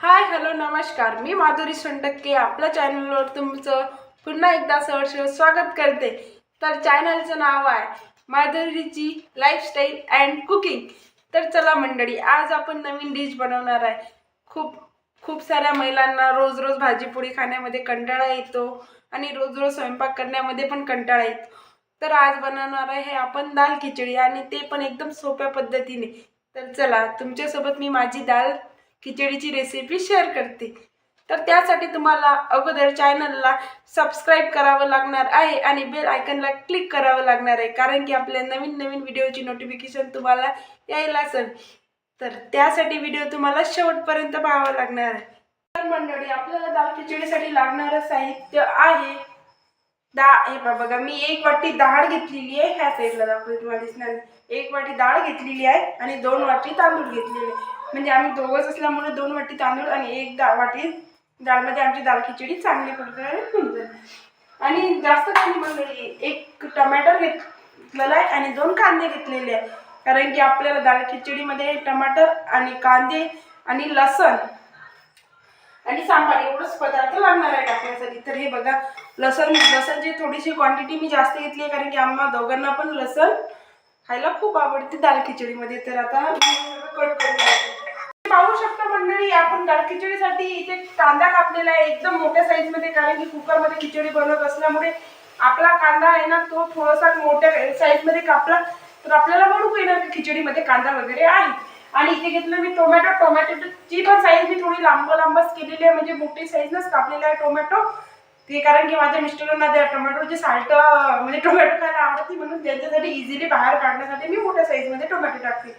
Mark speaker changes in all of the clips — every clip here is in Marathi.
Speaker 1: हाय हॅलो नमस्कार. मी माधुरी सोनटक्के. आपल्या चॅनलवर तुमचं पुन्हा एकदा सहर्ष स्वागत करते. तर चॅनलचं नाव आहे माधुरीची लाईफस्टाईल अँड कुकिंग तर चला मंडळी आज आपण नवीन डिश बनवणार आहे. खूप खूप साऱ्या महिलांना रोज रोज भाजीपोळी खाण्यामध्ये कंटाळा येतो आणि रोज रोज स्वयंपाक करण्यामध्ये पण कंटाळा येतो. तर आज बनवणार आहे हे आपण दाल खिचडी आणि ते पण एकदम सोप्या पद्धतीने. तर चला तुमच्यासोबत मी माझी दाल खिचडीची रेसिपी शेअर करते. तर त्यासाठी तुम्हाला अगोदर चॅनलला सबस्क्राईब करावं लागणार आहे आणि बेल आयकनला क्लिक करावं लागणार आहे. कारण की आपल्या नवीन नवीन व्हिडिओची नोटिफिकेशन तुम्हाला यायला असेल. तर त्यासाठी व्हिडिओ तुम्हाला शेवटपर्यंत पाहावा लागणार आहे. तर मंडळी आपल्याला दाल खिचडीसाठी लागणारं साहित्य आहे. दा हे बघा मी एक वाटी डाळ घेतलेली आहे. ह्या साईडला दाखवते तुम्हाला दिसणार एक वाटी डाळ घेतलेली आहे आणि दोन वाटी तांदूळ घेतलेले आहे. म्हणजे आम्ही दोघंच असल्यामुळे दोन वाटी तांदूळ आणि एक दा वाटी डाळमध्ये आमची दाल खिचडी चांगली करतो होऊन जाईल. आणि जास्त काही मंडळी एक टमॅटो घेतलेला आहे आणि दोन कांदे घेतलेले आहे. कारण की आपल्याला दाल खिचडीमध्ये टमाटर आणि कांदे आणि लसण आणि सांबार एवढंच पदार्थ लागणार आहे टाकण्यासाठी. तर हे बघा लसण लसणची थोडीशी क्वांटिटी मी जास्त घेतली आहे कारण की आम्हा दोघांना पण लसण खायला खूप आवडते दाल खिचडीमध्ये. तर आता कट करून पाहू शकता मंडळी आपण खिचडीसाठी इथे कांदा कापलेला आहे एकदम मोठ्या साईजमध्ये कारण की कुकरमध्ये खिचडी बनवत असल्यामुळे आपला कांदा आहे ना तो थोडासा मोठ्या साईजमध्ये कापला तर आपल्याला बरोबर येणार की खिचडीमध्ये कांदा वगैरे आहे. आणि इथे घेतलं मी टोमॅटो टोमॅटोची पण साईज मी थोडी लांब लांबच केलेली आहे म्हणजे मोठी साईजनच कापलेला आहे टोमॅटो ते कारण की माझ्या मिस्टरांना त्या टोमॅटोचे साल्ट म्हणजे टोमॅटो खायला आवडते म्हणून त्यांच्यासाठी इझिली बाहेर काढण्यासाठी मी मोठ्या साईजमध्ये टोमॅटो टाकते.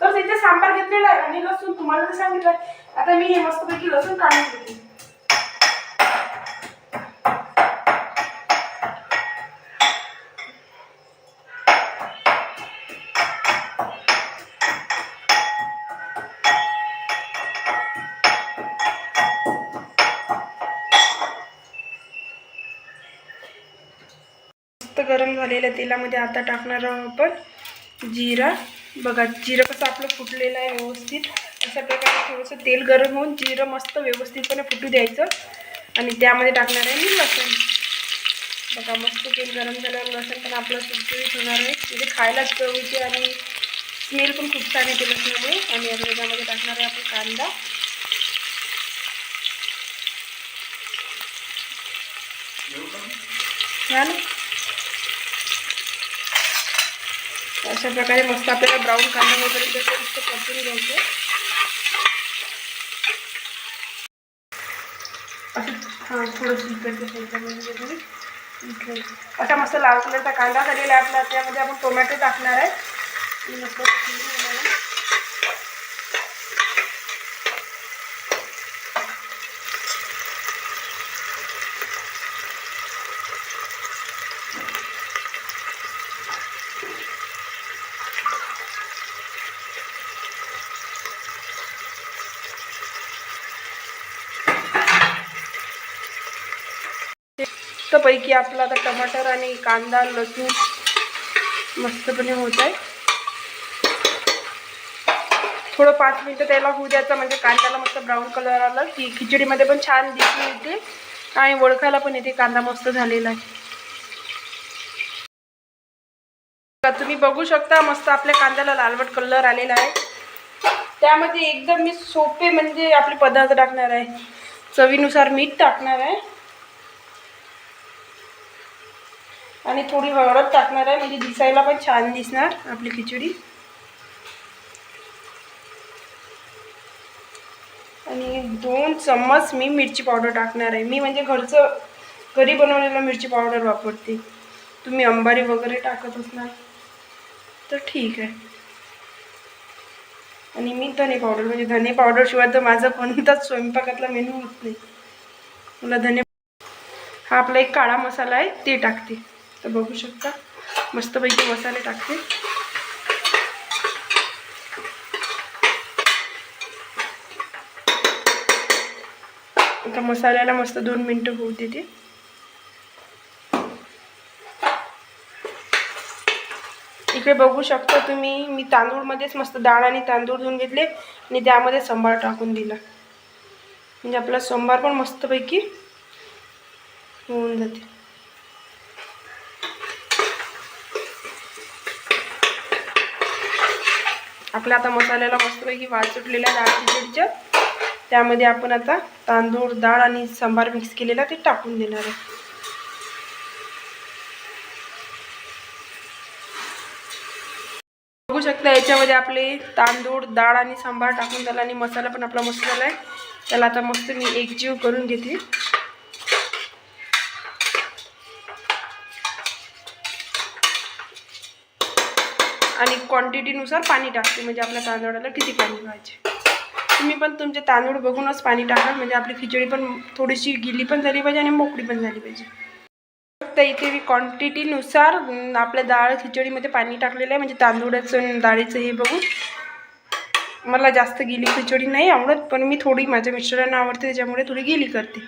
Speaker 1: तर तिथे सांबार घेतलेला आहे आणि लसूण तुम्हाला तर सांगितलं आता मी हे मस्तपैकी लसूण काढून घेते. मस्त गरम झालेल्या तेलामध्ये आता टाकणार आहोत आपण जिरा. बघा जिरं कसं आपलं फुटलेलं आहे व्यवस्थित अशा प्रकारे थोडंसं तेल गरम होऊन जिरं मस्त व्यवस्थितपणे फुटू द्यायचं. आणि त्यामध्ये टाकणार आहे मी लसूण. बघा मस्त तेल गरम झाल्यावर लसूण पण आपलं सुटसुटीत होणार आहे. म्हणजे खायला चवीचे आणि स्मेल पण खूप छान येते लसणामुळे. आणि आता त्याच्यामध्ये टाकणार आहे आपण कांदा. झालं अशा प्रकारे मस्त आपल्याला ब्राऊन कांदा वगैरे त्याचं मस्त परतून घ्यायचं. असं हां थोडंसं इकडे. असा मस्त लाल कलरचा कांदा झालेला आहे आपला त्यामध्ये आपण टोमॅटो टाकणार आहे. मस्त मस्तपैकी आपला आता टमाटर आणि कांदा लसूण मस्तपणे होत आहे. थोडं पाच मिनटं त्याला होऊ द्यायचं म्हणजे कांद्याला मस्त ब्राऊन कलर आला. की खिचडीमध्ये पण छान दिसून येते आणि ओळखायला पण येते कांदा मस्त झालेला आहे. तुम्ही बघू शकता मस्त आपल्या कांद्याला लालवट कलर आलेला आहे. त्यामध्ये एकदम मी सोपे म्हणजे आपले पदार्थ टाकणार आहे. चवीनुसार मीठ टाकणार आहे. आणि थोडी हळद टाकणार आहे म्हणजे दिसायला पण छान दिसणार आपली खिचडी. आणि दोन चम्मच मी मिरची पावडर टाकणार आहे. मी म्हणजे घरचं घरी बनवलेलं मिरची पावडर वापरते. तुम्ही अंबारी वगैरे टाकत असणार तर ठीक आहे. आणि मी धने पावडर म्हणजे धने पावडरशिवाय तर माझा कोणताच स्वयंपाकातला मेनू होत नाही. मला धने हा आपला एक काळा मसाला आहे ते टाकते. तर बघू शकता. मस्तपैकी मसाले टाकते. आता मसाल्याला मस्त दोन मिनटं होऊ देते. इकडे बघू शकता तुम्ही मी तांदूळमध्येच मस्त डाळ आणि तांदूळ धुवून घेतले आणि त्यामध्ये सांबार टाकून दिला. म्हणजे आपला सोमवार पण मस्तपैकी होऊन जाते. आपल्या आता मसाल्याला मस्तपैकी वाज सुटलेल्या डाळ खिचडीच्या त्यामध्ये आपण आता तांदूळ डाळ आणि सांबार मिक्स केलेला ते टाकून देणार आहे. बघू शकता याच्यामध्ये आपले तांदूळ डाळ आणि सांबार टाकून झाला आणि मसाला पण आपला मस्त झाला आहे त्याला आता मस्त मी एकजीव करून घेते. आणि क्वांटिटीनुसार पाणी टाकते. म्हणजे आपल्या तांदळाला किती पाणी पाहिजे तुम्ही पण तुमचे तांदूळ बघूनच पाणी टाका. म्हणजे आपली खिचडी पण थोडीशी गिली पण झाली पाहिजे आणि मोकळी पण झाली पाहिजे. फक्त इथे मी क्वांटिटीनुसार आपल्या डाळ खिचडीमध्ये पाणी टाकलेलं आहे. म्हणजे तांदूळाचं डाळीचं हे बघून. मला जास्त गिली खिचडी नाही आवडत पण मी थोडी माझ्या मिस्टरांना आवडते त्याच्यामुळे थोडी गिली करते.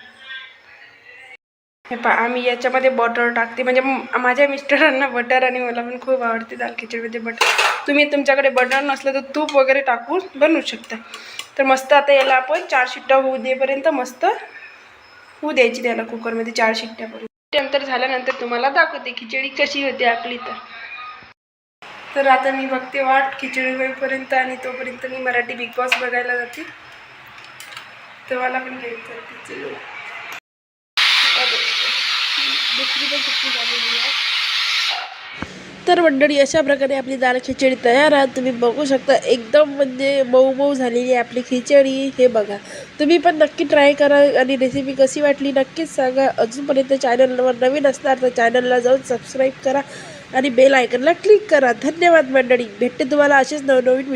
Speaker 1: हे पा आम्ही याच्यामध्ये बटर टाकते. म्हणजे माझ्या मिस्टरांना बटर आणि मला पण खूप आवडते दाल खिचडीमध्ये बटर तुम्ही तुमच्याकडे बटर नसलं तर तूप वगैरे टाकून बनवू शकता. तर मस्त आता याला आपण चार शिट्ट्या होऊ देपर्यंत मस्त होऊ द्यायची त्याला कुकरमध्ये चार शिट्ट्यापर्यंत नंतर झाल्यानंतर तुम्हाला दाखवते खिचडी कशी होते आपली तर. तर आता मी बघते वाट खिचडी होईपर्यंत आणि तोपर्यंत मी मराठी बिग बॉस बघायला जाते. तर मला पण घ्यायचं खिचडी. पण सुट्टी झालेली आहे
Speaker 2: तर मंडळी अशा प्रकारे आपली दाल खिचडी तयार आहे. तुम्ही बघू शकता एकदम म्हणजे मऊ मऊ झालेली आहे आपली खिचडी. हे बघा तुम्ही पण नक्की ट्राय करा आणि रेसिपी कशी वाटली नक्कीच सांगा. अजूनपर्यंत चॅनलवर नवीन असणार तर चॅनलला जाऊन सबस्क्राईब करा आणि बेल आयकनला क्लिक करा. धन्यवाद मंडळी. भेटते तुम्हाला असेच नवनवीन